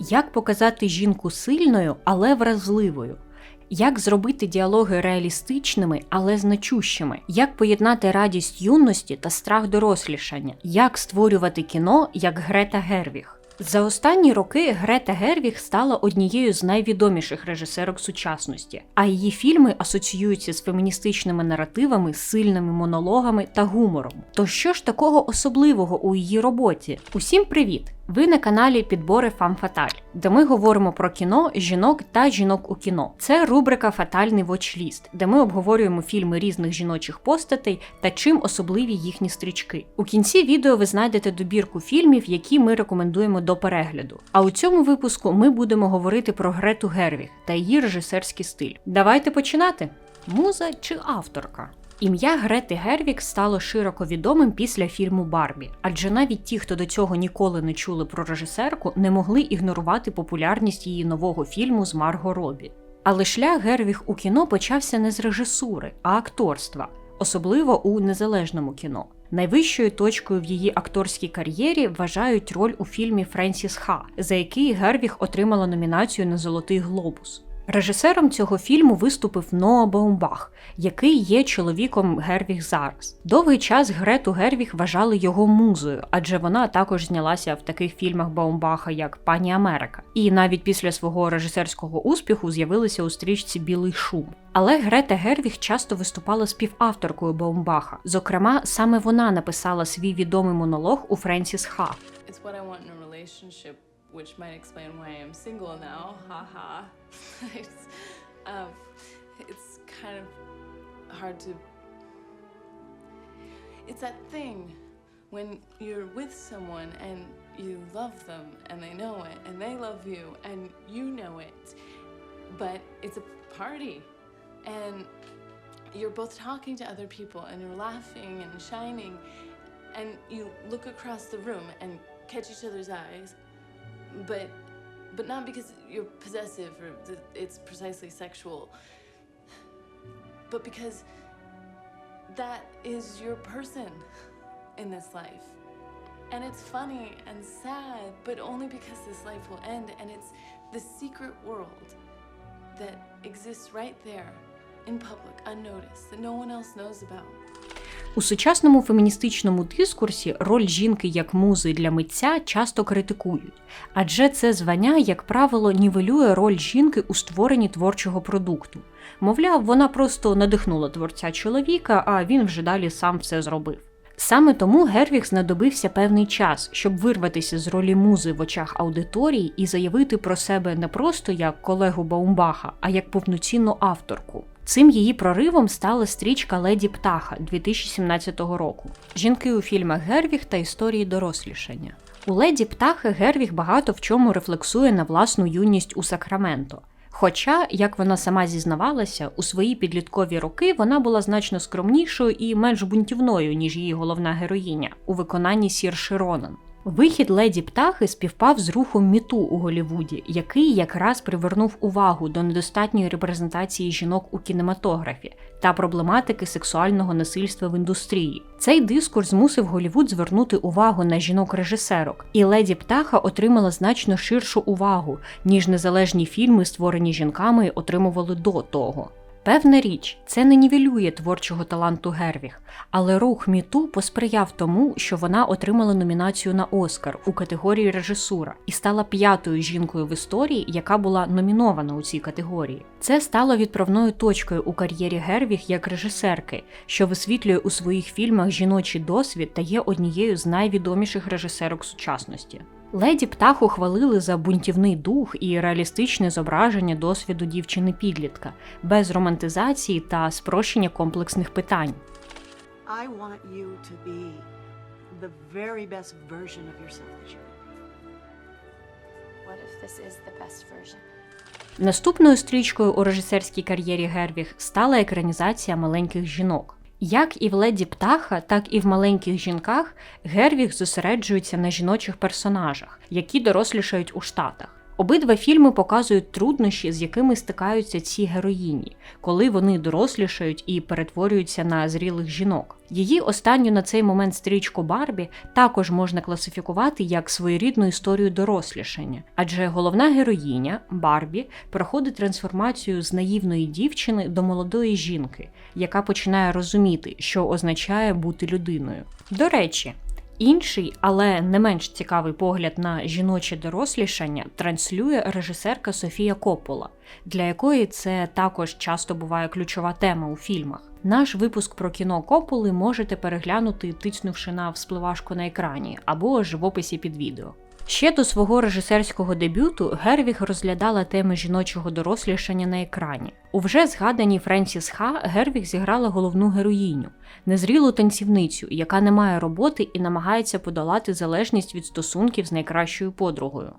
Як показати жінку сильною, але вразливою? Як зробити діалоги реалістичними, але значущими? Як поєднати радість юності та страх дорослішання? Як створювати кіно як Грета Гервіг? За останні роки Грета Гервіг стала однією з найвідоміших режисерок сучасності, а її фільми асоціюються з феміністичними наративами, сильними монологами та гумором. То що ж такого особливого у її роботі? Усім привіт! Ви на каналі Підбори Фам Фаталь, де ми говоримо про кіно, жінок та жінок у кіно. Це рубрика Фатальний вочліст, де ми обговорюємо фільми різних жіночих постатей та чим особливі їхні стрічки. У кінці відео ви знайдете добірку фільмів, які ми рекомендуємо до перегляду. А у цьому випуску ми будемо говорити про Грету Гервіг та її режисерський стиль. Давайте починати! Муза чи авторка? Ім'я Грети Гервік стало широко відомим після фільму Барбі, адже навіть ті, хто до цього ніколи не чули про режисерку, не могли ігнорувати популярність її нового фільму з Марго Робі. Але шлях Гервіг у кіно почався не з режисури, а акторства, особливо у незалежному кіно. Найвищою точкою в її акторській кар'єрі вважають роль у фільмі Френсіс Ха, за який Гервіг отримала номінацію на Золотий Глобус. Режисером цього фільму виступив Ноа Баумбах, який є чоловіком Гервіг зараз. Довгий час Грету Гервіг вважали його музою, адже вона також знялася в таких фільмах Баумбаха, як Пані Америка. І навіть після свого режисерського успіху з'явилася у стрічці Білий шум. Але Грета Гервіг часто виступала співавторкою Баумбаха. Зокрема, саме вона написала свій відомий монолог у Френсіс Ха. It's what I want in a relationship, which might explain why I'm single now. Ha ha. It's, um, it's kind of hard to. It's that thing when you're with someone and you love them and they know it and they love you and you know it, but it's a party and you're both talking to other people and you're laughing and shining and you look across the room and catch each other's eyes but but not because you're possessive or it's precisely sexual but because that is your person in this life. And it's funny and sad but only because this life will end and it's the secret world that exists right there in public unnoticed that no one else knows about У сучасному феміністичному дискурсі роль жінки як музи для митця часто критикують, адже це звання, як правило, нівелює роль жінки у створенні творчого продукту. Мовляв, вона просто надихнула творця чоловіка, а він вже далі сам все зробив. Саме тому Гервіг знадобився певний час, щоб вирватися з ролі музи в очах аудиторії і заявити про себе не просто як колегу Баумбаха, а як повноцінну авторку. Цим її проривом стала стрічка Леді Птаха 2017 року. Жінки у фільмах Гервіг та історії дорослішання. У Леді Птахи Гервіг багато в чому рефлексує на власну юність у Сакраменто. Хоча, як вона сама зізнавалася, у свої підліткові роки вона була значно скромнішою і менш бунтівною, ніж її головна героїня у виконанні Сірши Ронан. Вихід леді птахи співпав з рухом міту у Голлівуді, який якраз привернув увагу до недостатньої репрезентації жінок у кінематографі та проблематики сексуального насильства в індустрії. Цей дискурс змусив Голлівуд звернути увагу на жінок-режисерок, і леді птаха отримала значно ширшу увагу, ніж незалежні фільми, створені жінками, отримували до того. Певна річ, це не нівелює творчого таланту Гервіг, але рух Міту посприяв тому, що вона отримала номінацію на Оскар у категорії режисура і стала п'ятою жінкою в історії, яка була номінована у цій категорії. Це стало відправною точкою у кар'єрі Гервіг як режисерки, що висвітлює у своїх фільмах жіночий досвід та є однією з найвідоміших режисерок сучасності. Леді птаху хвалили за бунтівний дух і реалістичне зображення досвіду дівчини-підлітка, без романтизації та спрощення комплексних питань. I want you to be the very best version of yourself that you What if this is the best version? Наступною стрічкою у режисерській кар'єрі Гервіг стала екранізація маленьких жінок. Як і в леді птаха, так і в маленьких жінках Гервіг зосереджується на жіночих персонажах, які дорослішають у штатах. Обидва фільми показують труднощі, з якими стикаються ці героїні, коли вони дорослішають і перетворюються на зрілих жінок. Її останню на цей момент стрічку Барбі також можна класифікувати як своєрідну історію дорослішання, адже головна героїня Барбі проходить трансформацію з наївної дівчини до молодої жінки, яка починає розуміти, що означає бути людиною. До речі. Інший, але не менш цікавий погляд на жіноче дорослішання транслює режисерка Софія Коппола, для якої це також часто буває ключова тема у фільмах. Наш випуск про кіно Копполи можете переглянути, тиснувши на вспливашку на екрані або ж в описі під відео. Ще до свого режисерського дебюту Гервіг розглядала теми жіночого дорослішання на екрані. У вже згаданій Френсіс Ха Гервіг зіграла головну героїню, незрілу танцівницю, яка не має роботи і намагається подолати залежність від стосунків з найкращою подругою.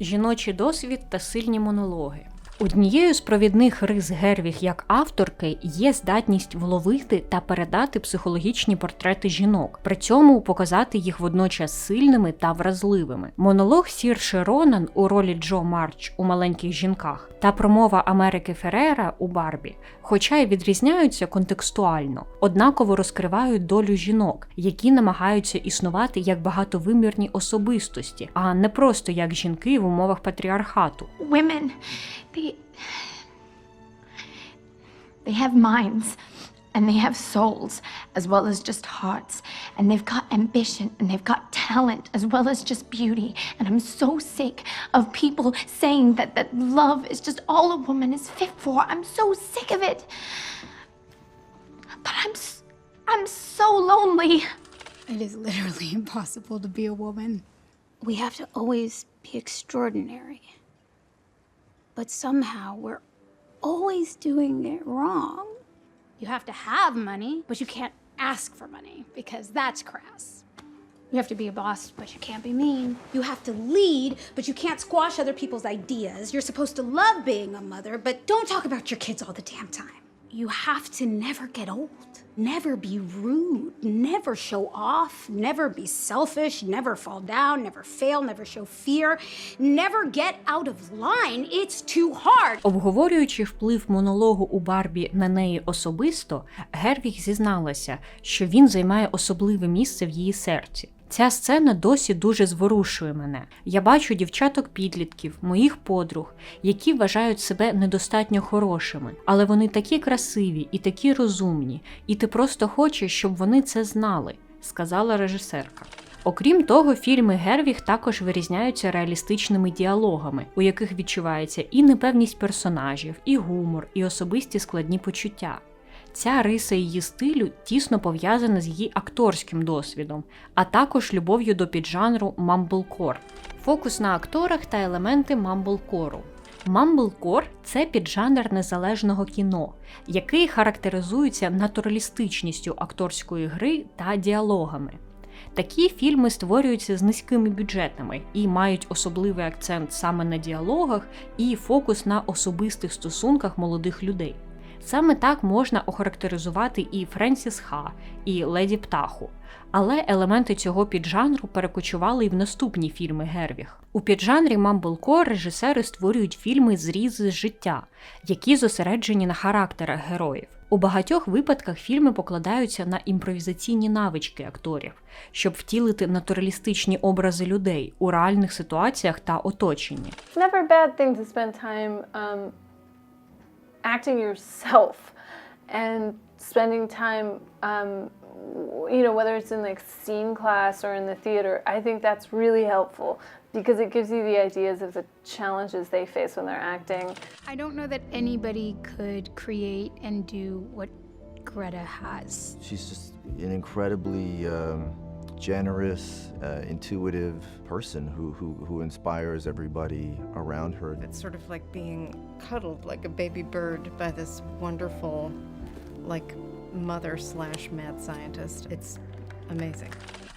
Жіночий досвід та сильні монологи. Однією з провідних рис Гервіг як авторки є здатність вловити та передати психологічні портрети жінок, при цьому показати їх водночас сильними та вразливими. Монолог Сірши Ронан у ролі Джо Марч у маленьких жінках та промова Америки Ферера у Барбі, хоча й відрізняються контекстуально, однаково розкривають долю жінок, які намагаються існувати як багатовимірні особистості, а не просто як жінки в умовах патріархату. Women, they. They have minds and they have souls as well as just hearts. And they've got ambition and they've got talent as well as just beauty. And I'm so sick of people saying that, that love is just all a woman is fit for. I'm so sick of it. But I'm, s- I'm so lonely. It is literally impossible to be a woman. We have to always be extraordinary. But somehow we're always doing it wrong. You have to have money, but you can't ask for money because that's crass. You have to be a boss, but you can't be mean. You have to lead, but you can't squash other people's ideas. You're supposed to love being a mother, but don't talk about your kids all the damn time. You have to never get old. Never be rude. Never show off. Never be selfish. Never fall down. Never fail. Never show fear. Never get out of line. It's too hard. Обговорюючи вплив монологу у Барбі на неї особисто, Гервіг зізналася, що він займає особливе місце в її серці. Ця сцена досі дуже зворушує мене. Я бачу дівчаток-підлітків, моїх подруг, які вважають себе недостатньо хорошими, але вони такі красиві і такі розумні, і ти просто хочеш, щоб вони це знали, сказала режисерка. Окрім того, фільми Гервіг також вирізняються реалістичними діалогами, у яких відчувається і непевність персонажів, і гумор, і особисті складні почуття. Ця риса її стилю тісно пов'язана з її акторським досвідом, а також любов'ю до піджанру мамблкор. Фокус на акторах та елементи мамблкору. Мамблкор це піджанр незалежного кіно, який характеризується натуралістичністю акторської гри та діалогами. Такі фільми створюються з низькими бюджетами і мають особливий акцент саме на діалогах і фокус на особистих стосунках молодих людей. Саме так можна охарактеризувати і Френсіс Ха, і Леді Птаху. Але елементи цього піджанру перекочували і в наступні фільми Гервіг. У піджанрі Мамблкор режисери створюють фільми зрізи з життя, які зосереджені на характерах героїв. У багатьох випадках фільми покладаються на імпровізаційні навички акторів, щоб втілити натуралістичні образи людей у реальних ситуаціях та оточенні. Never bad thing to spend time um, acting yourself and spending time, um, you know, whether it's in like scene class or in the theater. I think that's really helpful because it gives you the ideas of the challenges they face when they're acting. I don't know that anybody could create and do what Greta has. She's just an incredibly um, generous, uh, intuitive person who, who, who inspires everybody around her. It's sort of like being cuddled like a baby bird by this wonderful, like, mother slash mad scientist. It's amazing.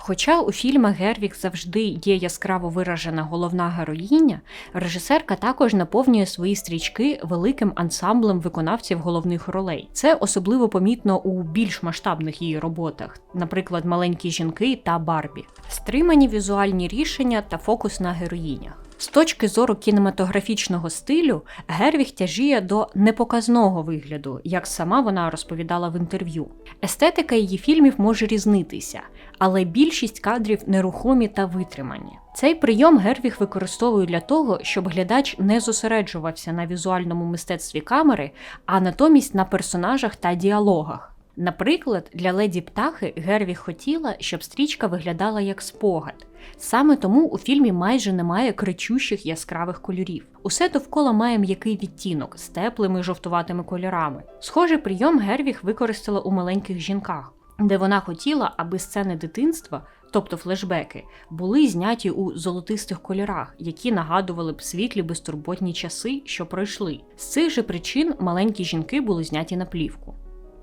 Хоча у фільмах Гервік завжди є яскраво виражена головна героїня, режисерка також наповнює свої стрічки великим ансамблем виконавців головних ролей. Це особливо помітно у більш масштабних її роботах, наприклад, маленькі жінки та Барбі. Стримані візуальні рішення та фокус на героїнях. З точки зору кінематографічного стилю, Гервіг тяжіє до непоказного вигляду, як сама вона розповідала в інтерв'ю. Естетика її фільмів може різнитися, але більшість кадрів нерухомі та витримані. Цей прийом Гервіг використовує для того, щоб глядач не зосереджувався на візуальному мистецтві камери, а натомість на персонажах та діалогах. Наприклад, для леді птахи Гервіг хотіла, щоб стрічка виглядала як спогад. Саме тому у фільмі майже немає кричущих яскравих кольорів. Усе довкола має м'який відтінок з теплими жовтуватими кольорами. Схожий прийом Гервіг використала у маленьких жінках, де вона хотіла, аби сцени дитинства, тобто флешбеки, були зняті у золотистих кольорах, які нагадували б світлі безтурботні часи, що пройшли. З цих же причин маленькі жінки були зняті на плівку.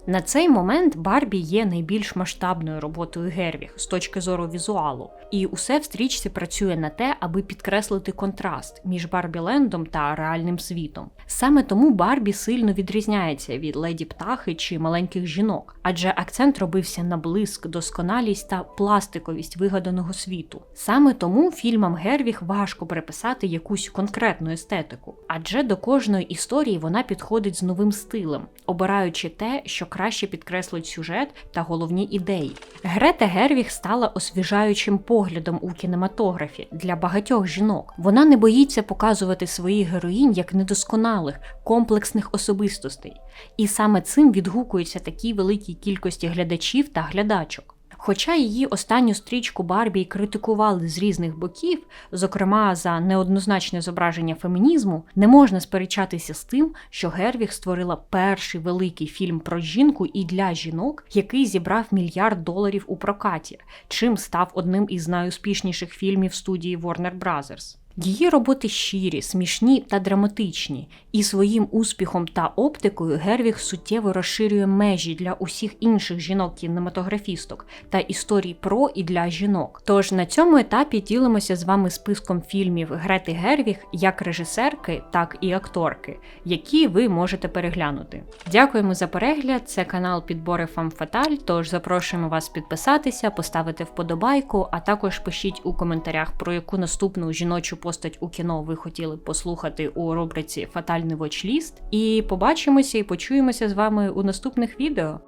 На цей момент Барбі є найбільш масштабною роботою Гервіг з точки зору візуалу, і усе в стрічці працює на те, аби підкреслити контраст між Барбі Лендом та реальним світом. Саме тому Барбі сильно відрізняється від леді птахи чи маленьких жінок, адже акцент робився на блиск, досконалість та пластиковість вигаданого світу. Саме тому фільмам Гервіг важко переписати якусь конкретну естетику, адже до кожної історії вона підходить з новим стилем, обираючи те, що краще підкреслить сюжет та головні ідеї. Грета Гервіг стала освіжаючим поглядом у кінематографі для багатьох жінок. Вона не боїться показувати своїх героїнь як недосконалих, комплексних особистостей, і саме цим відгукуються такій великій кількості глядачів та глядачок. Хоча її останню стрічку Барбі критикували з різних боків, зокрема за неоднозначне зображення фемінізму, не можна сперечатися з тим, що Гервіг створила перший великий фільм про жінку і для жінок, який зібрав мільярд доларів у прокаті, чим став одним із найуспішніших фільмів студії Warner Bros. Її роботи щирі, смішні та драматичні, і своїм успіхом та оптикою Гервіг суттєво розширює межі для усіх інших жінок-кінематографісток та історій про і для жінок. Тож на цьому етапі ділимося з вами списком фільмів Грети Гервіг як режисерки, так і акторки, які ви можете переглянути. Дякуємо за перегляд. Це канал Підбори Фам Фаталь. Тож запрошуємо вас підписатися, поставити вподобайку, а також пишіть у коментарях, про яку наступну жіночу постать у кіно ви хотіли послухати у рубриці Фатальний вочліст. І побачимося і почуємося з вами у наступних відео.